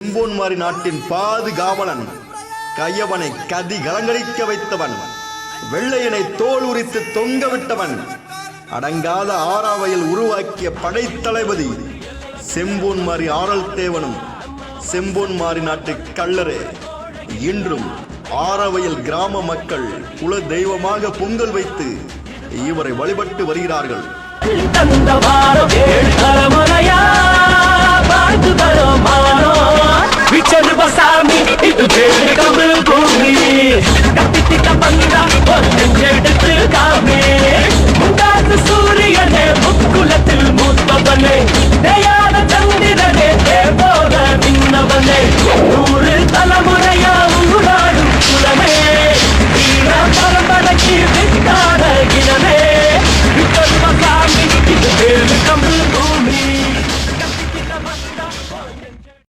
செம்போன்மாரி நாட்டின் பாதுகாவலன் கையவனை கதி கலங்கடிக்க வைத்தவன் வெள்ளையனை தோல் உரித்து தொங்க விட்டவன் அடங்காத ஆறாவையில் உருவாக்கிய படைத்தளபதி செம்போன்மாரி ஆரல் தேவனும் செம்போன்மாரி நாட்டு கள்ளரே. இன்றும் ஆரவையில் கிராம மக்கள் குல தெய்வமாக பொங்கல் வைத்து இவரை வழிபட்டு வருகிறார்கள். ముక్కుల తిరుమూతవలే